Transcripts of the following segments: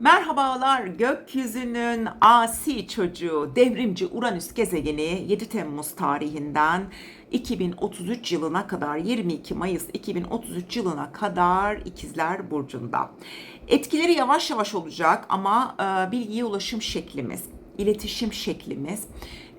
Merhabalar gökyüzünün asi çocuğu devrimci Uranüs gezegeni 7 Temmuz tarihinden 2033 yılına kadar 22 Mayıs 2033 yılına kadar İkizler Burcu'nda. Etkileri yavaş yavaş olacak ama e, bilgiye ulaşım şeklimiz, iletişim şeklimiz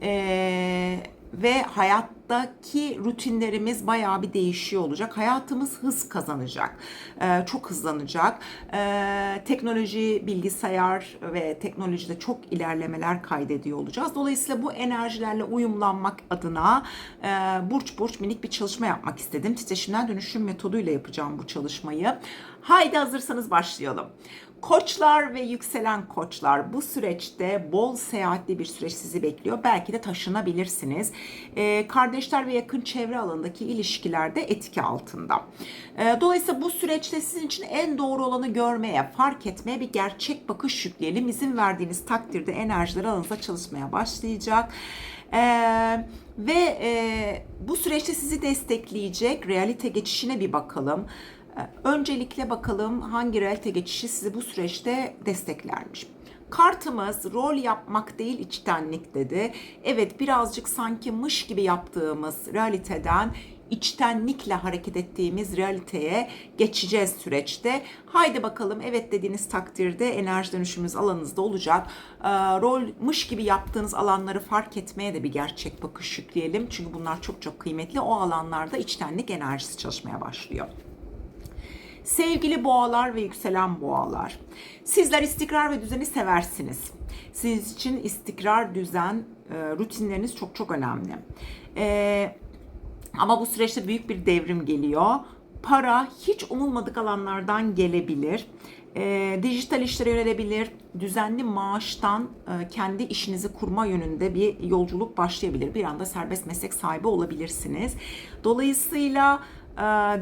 e, ve hayattaki rutinlerimiz bayağı bir değişiyor olacak. Hayatımız hız kazanacak, e, çok hızlanacak. E, teknoloji, bilgisayar ve teknolojide çok ilerlemeler kaydediyor olacağız. Dolayısıyla bu enerjilerle uyumlanmak adına e, burç burç minik bir çalışma yapmak istedim. Titreşimden dönüşüm metoduyla yapacağım bu çalışmayı. Haydi hazırsanız başlayalım. Koçlar ve yükselen koçlar bu süreçte bol seyahatli bir süreç sizi bekliyor. Belki de taşınabilirsiniz. Ee, kardeşler ve yakın çevre alanındaki ilişkilerde etki altında. Ee, dolayısıyla bu süreçte sizin için en doğru olanı görmeye, fark etmeye bir gerçek bakış yükleyelim. İzin verdiğiniz takdirde enerjiler alanınızda çalışmaya başlayacak. Ee, ve e, bu süreçte sizi destekleyecek realite geçişine bir bakalım. Öncelikle bakalım hangi realite geçişi sizi bu süreçte desteklermiş. Kartımız rol yapmak değil içtenlik dedi. Evet birazcık sanki mış gibi yaptığımız realiteden içtenlikle hareket ettiğimiz realiteye geçeceğiz süreçte. Haydi bakalım evet dediğiniz takdirde enerji dönüşümümüz alanınızda olacak. Ee, rolmuş gibi yaptığınız alanları fark etmeye de bir gerçek bakış yükleyelim. Çünkü bunlar çok çok kıymetli. O alanlarda içtenlik enerjisi çalışmaya başlıyor. Sevgili boğalar ve yükselen boğalar. Sizler istikrar ve düzeni seversiniz. Siz için istikrar, düzen, e, rutinleriniz çok çok önemli. E, ama bu süreçte büyük bir devrim geliyor. Para hiç umulmadık alanlardan gelebilir. E, dijital işlere yönelebilir. Düzenli maaştan e, kendi işinizi kurma yönünde bir yolculuk başlayabilir. Bir anda serbest meslek sahibi olabilirsiniz. Dolayısıyla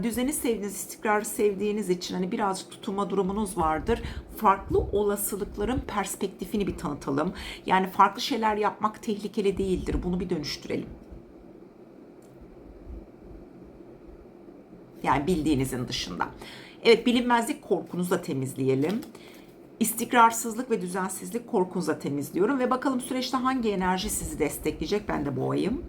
düzeni sevdiğiniz, istikrarı sevdiğiniz için hani birazcık tutulma durumunuz vardır. Farklı olasılıkların perspektifini bir tanıtalım. Yani farklı şeyler yapmak tehlikeli değildir. Bunu bir dönüştürelim. Yani bildiğinizin dışında. Evet bilinmezlik korkunuzu da temizleyelim. İstikrarsızlık ve düzensizlik korkunuzu da temizliyorum. Ve bakalım süreçte hangi enerji sizi destekleyecek? Ben de boğayım.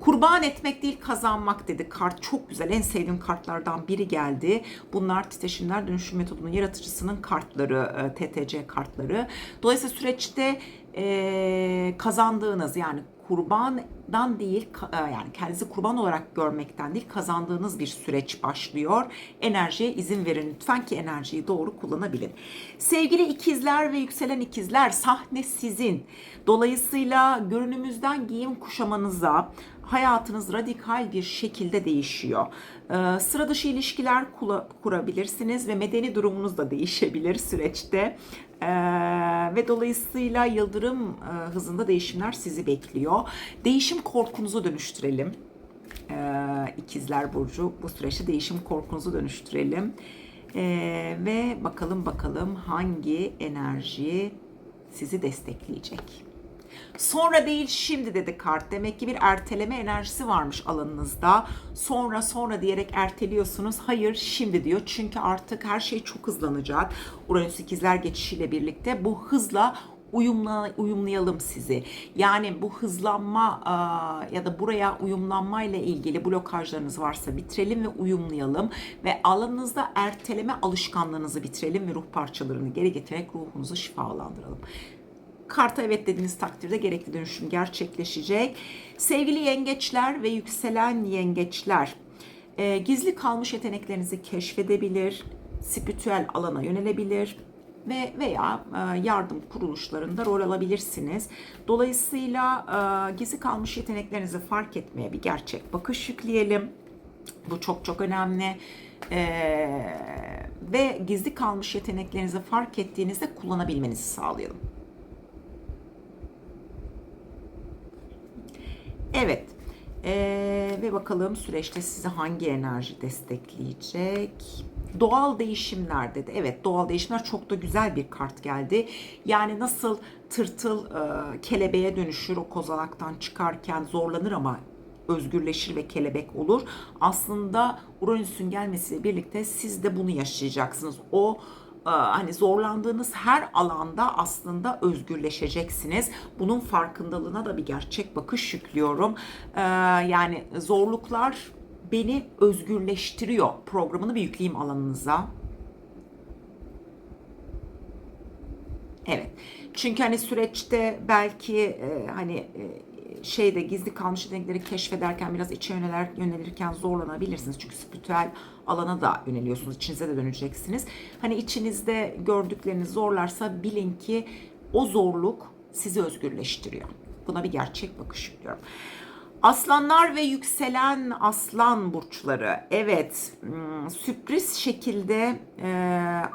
Kurban etmek değil kazanmak dedi. Kart çok güzel. En sevdiğim kartlardan biri geldi. Bunlar titreşimler dönüşüm metodunun yaratıcısının kartları, e, TTC kartları. Dolayısıyla süreçte e, kazandığınız yani kurbandan değil e, yani kendinizi kurban olarak görmekten değil kazandığınız bir süreç başlıyor. Enerjiye izin verin lütfen ki enerjiyi doğru kullanabilin. Sevgili ikizler ve yükselen ikizler sahne sizin. Dolayısıyla görünümüzden giyim kuşamanıza hayatınız radikal bir şekilde değişiyor. Ee, sıra dışı ilişkiler kurabilirsiniz ve medeni durumunuz da değişebilir süreçte. Ee, ve dolayısıyla yıldırım e, hızında değişimler sizi bekliyor. Değişim korkunuzu dönüştürelim. Ee, İkizler Burcu bu süreçte değişim korkunuzu dönüştürelim. Ee, ve bakalım bakalım hangi enerji sizi destekleyecek. Sonra değil şimdi dedi kart. Demek ki bir erteleme enerjisi varmış alanınızda. Sonra sonra diyerek erteliyorsunuz. Hayır şimdi diyor. Çünkü artık her şey çok hızlanacak. Uranüs ikizler geçişiyle birlikte bu hızla uyumla, uyumlayalım sizi. Yani bu hızlanma aa, ya da buraya uyumlanma ile ilgili blokajlarınız varsa bitirelim ve uyumlayalım ve alanınızda erteleme alışkanlığınızı bitirelim ve ruh parçalarını geri getirerek ruhunuzu şifalandıralım. Karta evet dediğiniz takdirde gerekli dönüşüm gerçekleşecek. Sevgili yengeçler ve yükselen yengeçler, e, gizli kalmış yeteneklerinizi keşfedebilir, spiritüel alana yönelebilir ve veya e, yardım kuruluşlarında rol alabilirsiniz. Dolayısıyla e, gizli kalmış yeteneklerinizi fark etmeye bir gerçek bakış yükleyelim. Bu çok çok önemli. Ee, ve gizli kalmış yeteneklerinizi fark ettiğinizde kullanabilmenizi sağlayalım. Evet. Ee, ve bakalım süreçte sizi hangi enerji destekleyecek? Doğal değişimler dedi. Evet doğal değişimler çok da güzel bir kart geldi. Yani nasıl tırtıl e, kelebeğe dönüşür o kozalaktan çıkarken zorlanır ama özgürleşir ve kelebek olur. Aslında Uranüs'ün gelmesiyle birlikte siz de bunu yaşayacaksınız. O hani zorlandığınız her alanda aslında özgürleşeceksiniz. Bunun farkındalığına da bir gerçek bakış yüklüyorum. E, yani zorluklar beni özgürleştiriyor programını bir yükleyeyim alanınıza. Evet. Çünkü hani süreçte belki e, hani e, şeyde gizli kalmış yetenekleri keşfederken biraz içe yöneler, yönelirken zorlanabilirsiniz. Çünkü spiritüel alana da yöneliyorsunuz. içinize de döneceksiniz. Hani içinizde gördükleriniz zorlarsa bilin ki o zorluk sizi özgürleştiriyor. Buna bir gerçek bakış yüklüyorum. Aslanlar ve yükselen aslan burçları. Evet, hmm, sürpriz şekilde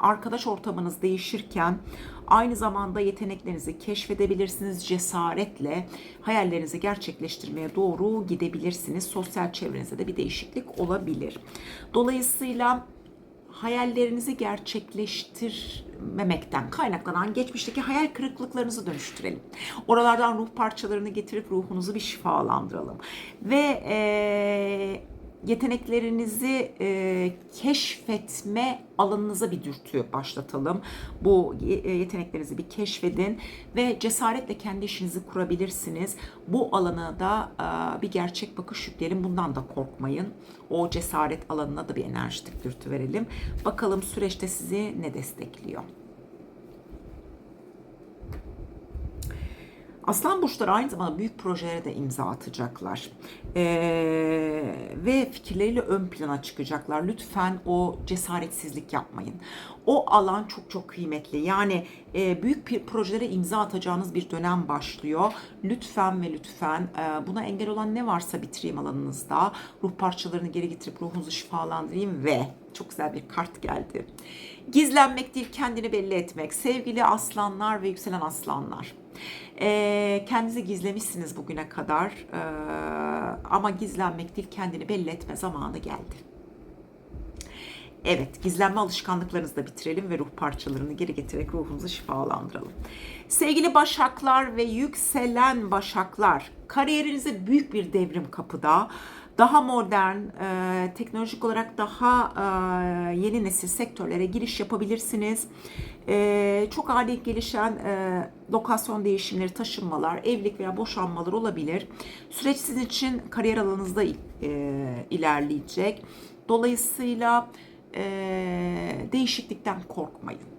arkadaş ortamınız değişirken aynı zamanda yeteneklerinizi keşfedebilirsiniz. Cesaretle hayallerinizi gerçekleştirmeye doğru gidebilirsiniz. Sosyal çevrenizde de bir değişiklik olabilir. Dolayısıyla hayallerinizi gerçekleştirmemekten kaynaklanan geçmişteki hayal kırıklıklarınızı dönüştürelim. Oralardan ruh parçalarını getirip ruhunuzu bir şifalandıralım. Ve eee yeteneklerinizi e, keşfetme alanınıza bir dürtü başlatalım. Bu e, yeteneklerinizi bir keşfedin ve cesaretle kendi işinizi kurabilirsiniz. Bu alana da e, bir gerçek bakış yükleyelim. Bundan da korkmayın. O cesaret alanına da bir enerjitik dürtü verelim. Bakalım süreçte sizi ne destekliyor. Aslan burçları aynı zamanda büyük projelere de imza atacaklar. Ee, ve fikirleriyle ön plana çıkacaklar. Lütfen o cesaretsizlik yapmayın. O alan çok çok kıymetli. Yani e, büyük bir projelere imza atacağınız bir dönem başlıyor. Lütfen ve lütfen e, buna engel olan ne varsa bitireyim alanınızda. Ruh parçalarını geri getirip ruhunuzu şifalandırayım ve çok güzel bir kart geldi. Gizlenmek değil kendini belli etmek. Sevgili aslanlar ve yükselen aslanlar. E, kendinizi gizlemişsiniz bugüne kadar e, ama gizlenmek değil kendini belli etme zamanı geldi. Evet, gizlenme alışkanlıklarınızı da bitirelim ve ruh parçalarını geri getirerek ruhunuzu şifalandıralım. Sevgili başaklar ve yükselen başaklar, kariyerinize büyük bir devrim kapıda. Daha modern, e, teknolojik olarak daha e, yeni nesil sektörlere giriş yapabilirsiniz. E, çok ani gelişen e, lokasyon değişimleri, taşınmalar, evlilik veya boşanmalar olabilir. Süreç sizin için kariyer alanınızda e, ilerleyecek. Dolayısıyla e, değişiklikten korkmayın.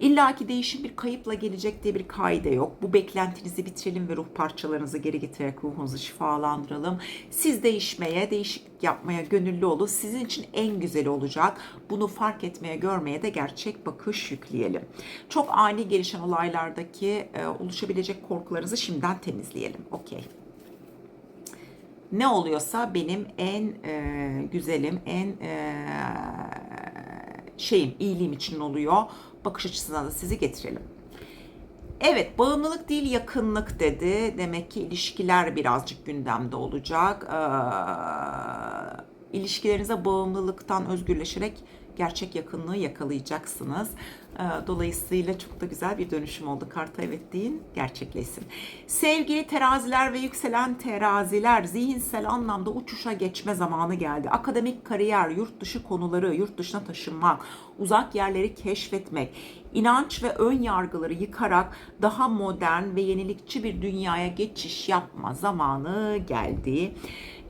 İlla ki değişim bir kayıpla gelecek diye bir kaide yok. Bu beklentinizi bitirelim ve ruh parçalarınızı geri getirerek ruhunuzu şifalandıralım. Siz değişmeye, değişiklik yapmaya gönüllü olun. Sizin için en güzeli olacak. Bunu fark etmeye, görmeye de gerçek bakış yükleyelim. Çok ani gelişen olaylardaki e, oluşabilecek korkularınızı şimdiden temizleyelim. Okey ne oluyorsa benim en e, güzelim, en e, şeyim, iyiliğim için oluyor. Bakış açısından da sizi getirelim. Evet, bağımlılık değil yakınlık dedi. Demek ki ilişkiler birazcık gündemde olacak. Ee, ilişkilerinize bağımlılıktan özgürleşerek gerçek yakınlığı yakalayacaksınız. Ee, dolayısıyla çok da güzel bir dönüşüm oldu. Karta evet gerçekleşsin. Sevgili teraziler ve yükselen teraziler, zihinsel anlamda uçuşa geçme zamanı geldi. Akademik kariyer, yurt dışı konuları, yurt dışına taşınmak, uzak yerleri keşfetmek, inanç ve ön yargıları yıkarak daha modern ve yenilikçi bir dünyaya geçiş yapma zamanı geldi.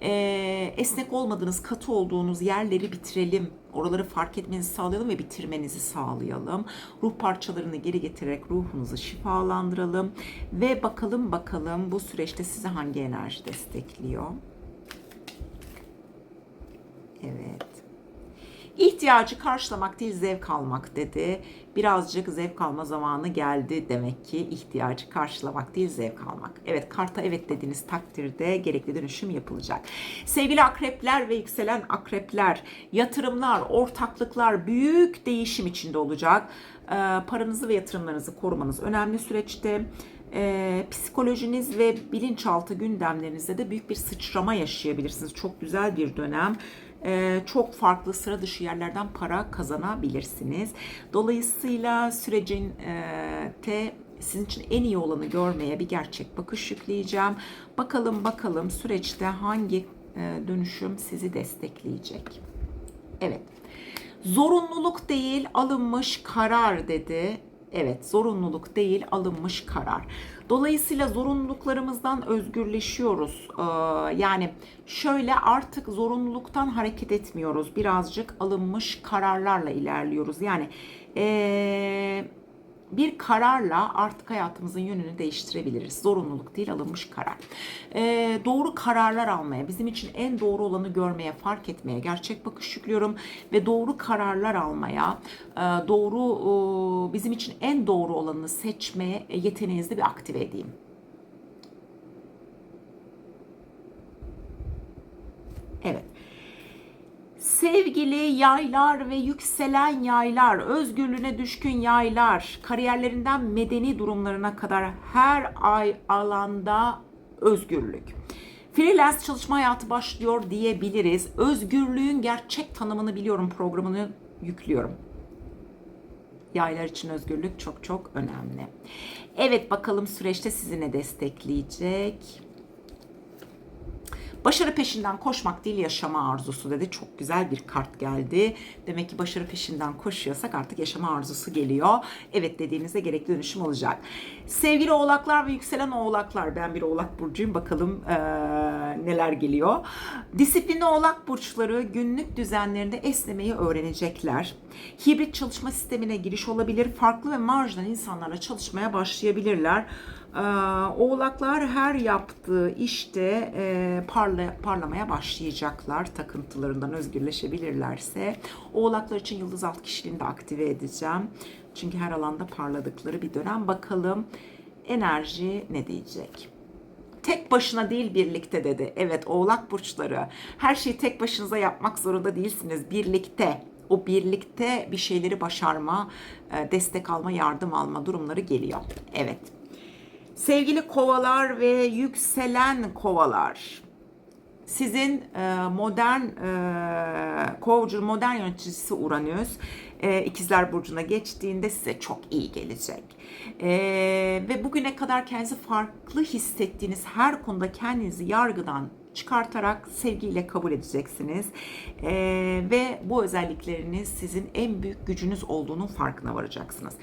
Ee, esnek olmadığınız, katı olduğunuz yerleri bitirelim. Oraları fark etmenizi sağlayalım ve bitirmenizi sağlayalım. Ruh parçalarını geri getirerek ruhunuzu şifalandıralım. Ve bakalım bakalım bu süreçte size hangi enerji destekliyor? Evet. İhtiyacı karşılamak değil zevk almak dedi. Birazcık zevk alma zamanı geldi demek ki ihtiyacı karşılamak değil zevk almak. Evet karta evet dediğiniz takdirde gerekli dönüşüm yapılacak. Sevgili akrepler ve yükselen akrepler, yatırımlar, ortaklıklar büyük değişim içinde olacak. Ee, paranızı ve yatırımlarınızı korumanız önemli süreçte e, psikolojiniz ve bilinçaltı gündemlerinizde de büyük bir sıçrama yaşayabilirsiniz. Çok güzel bir dönem. E, çok farklı sıra dışı yerlerden para kazanabilirsiniz. Dolayısıyla sürecin e, te sizin için en iyi olanı görmeye bir gerçek bakış yükleyeceğim. Bakalım bakalım süreçte hangi e, dönüşüm sizi destekleyecek. Evet. Zorunluluk değil alınmış karar dedi. Evet, zorunluluk değil alınmış karar. Dolayısıyla zorunluluklarımızdan özgürleşiyoruz. Ee, yani şöyle artık zorunluluktan hareket etmiyoruz. Birazcık alınmış kararlarla ilerliyoruz. Yani ee, bir kararla artık hayatımızın yönünü değiştirebiliriz. Zorunluluk değil alınmış karar. Ee, doğru kararlar almaya, bizim için en doğru olanı görmeye, fark etmeye gerçek bakış yüklüyorum ve doğru kararlar almaya, e, doğru e, bizim için en doğru olanı seçmeye yeteneğinizi bir aktive edeyim. Evet. Sevgili yaylar ve yükselen yaylar, özgürlüğüne düşkün yaylar, kariyerlerinden medeni durumlarına kadar her ay alanda özgürlük. Freelance çalışma hayatı başlıyor diyebiliriz. Özgürlüğün gerçek tanımını biliyorum programını yüklüyorum. Yaylar için özgürlük çok çok önemli. Evet bakalım süreçte sizi ne destekleyecek? Başarı peşinden koşmak değil yaşama arzusu dedi. Çok güzel bir kart geldi. Demek ki başarı peşinden koşuyorsak artık yaşama arzusu geliyor. Evet dediğinizde gerekli dönüşüm olacak. Sevgili oğlaklar ve yükselen oğlaklar. Ben bir oğlak burcuyum. Bakalım ee, neler geliyor. Disiplinli oğlak burçları günlük düzenlerinde esnemeyi öğrenecekler. Hibrit çalışma sistemine giriş olabilir. Farklı ve marjinal insanlarla çalışmaya başlayabilirler. Ee, oğlaklar her yaptığı işte e, parla, parlamaya başlayacaklar. Takıntılarından özgürleşebilirlerse. Oğlaklar için yıldız alt kişiliğini de aktive edeceğim. Çünkü her alanda parladıkları bir dönem. Bakalım enerji ne diyecek? Tek başına değil birlikte dedi. Evet oğlak burçları. Her şeyi tek başınıza yapmak zorunda değilsiniz. Birlikte o birlikte bir şeyleri başarma, e, destek alma, yardım alma durumları geliyor. Evet. Sevgili kovalar ve yükselen kovalar. Sizin e, modern e, kovcu, modern yöneticisi Uranüs e, ikizler burcuna geçtiğinde size çok iyi gelecek. E, ve bugüne kadar kendinizi farklı hissettiğiniz her konuda kendinizi yargıdan çıkartarak sevgiyle kabul edeceksiniz. E, ve bu özellikleriniz sizin en büyük gücünüz olduğunun farkına varacaksınız.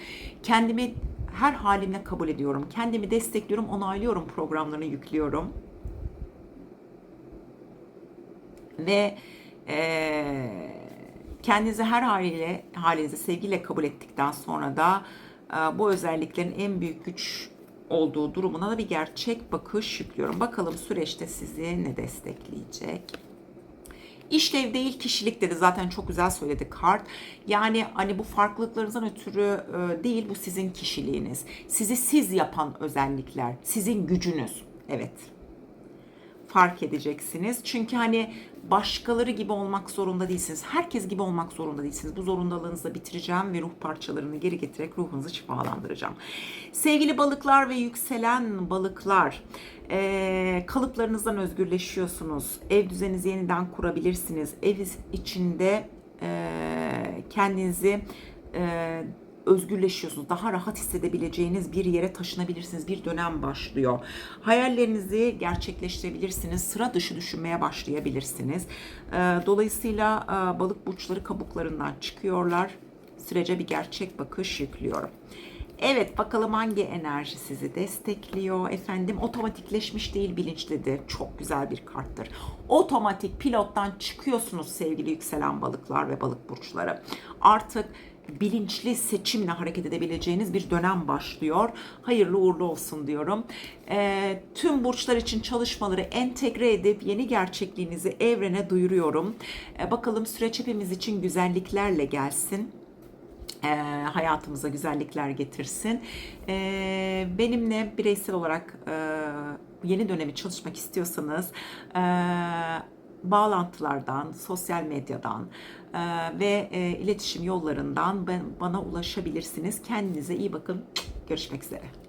Kendimi her halimle kabul ediyorum. Kendimi destekliyorum, onaylıyorum programlarını yüklüyorum. Ve e, kendinizi her haliyle halinizi sevgiyle kabul ettikten sonra da e, bu özelliklerin en büyük güç olduğu durumuna da bir gerçek bakış yüklüyorum. Bakalım süreçte sizi ne destekleyecek? İşlev değil kişilik dedi zaten çok güzel söyledi kart. Yani hani bu farklılıklarınızdan ötürü e, değil bu sizin kişiliğiniz. Sizi siz yapan özellikler, sizin gücünüz. Evet fark edeceksiniz. Çünkü hani başkaları gibi olmak zorunda değilsiniz. Herkes gibi olmak zorunda değilsiniz. Bu zorundalığınızı da bitireceğim ve ruh parçalarını geri getirerek ruhunuzu şifalandıracağım. Sevgili balıklar ve yükselen balıklar, e, kalıplarınızdan özgürleşiyorsunuz. Ev düzeninizi yeniden kurabilirsiniz. Ev içinde e, kendinizi e, özgürleşiyorsunuz. Daha rahat hissedebileceğiniz bir yere taşınabilirsiniz. Bir dönem başlıyor. Hayallerinizi gerçekleştirebilirsiniz. Sıra dışı düşünmeye başlayabilirsiniz. Ee, dolayısıyla e, balık burçları kabuklarından çıkıyorlar. Sürece bir gerçek bakış yüklüyorum. Evet bakalım hangi enerji sizi destekliyor efendim otomatikleşmiş değil bilinçlidir çok güzel bir karttır otomatik pilottan çıkıyorsunuz sevgili yükselen balıklar ve balık burçları artık bilinçli seçimle hareket edebileceğiniz bir dönem başlıyor. Hayırlı uğurlu olsun diyorum. E, tüm burçlar için çalışmaları entegre edip yeni gerçekliğinizi evrene duyuruyorum. E, bakalım süreç hepimiz için güzelliklerle gelsin e, hayatımıza güzellikler getirsin. E, benimle bireysel olarak e, yeni dönemi çalışmak istiyorsanız e, bağlantılardan, sosyal medyadan e, ve e, iletişim yollarından bana ulaşabilirsiniz. Kendinize iyi bakın. Görüşmek üzere.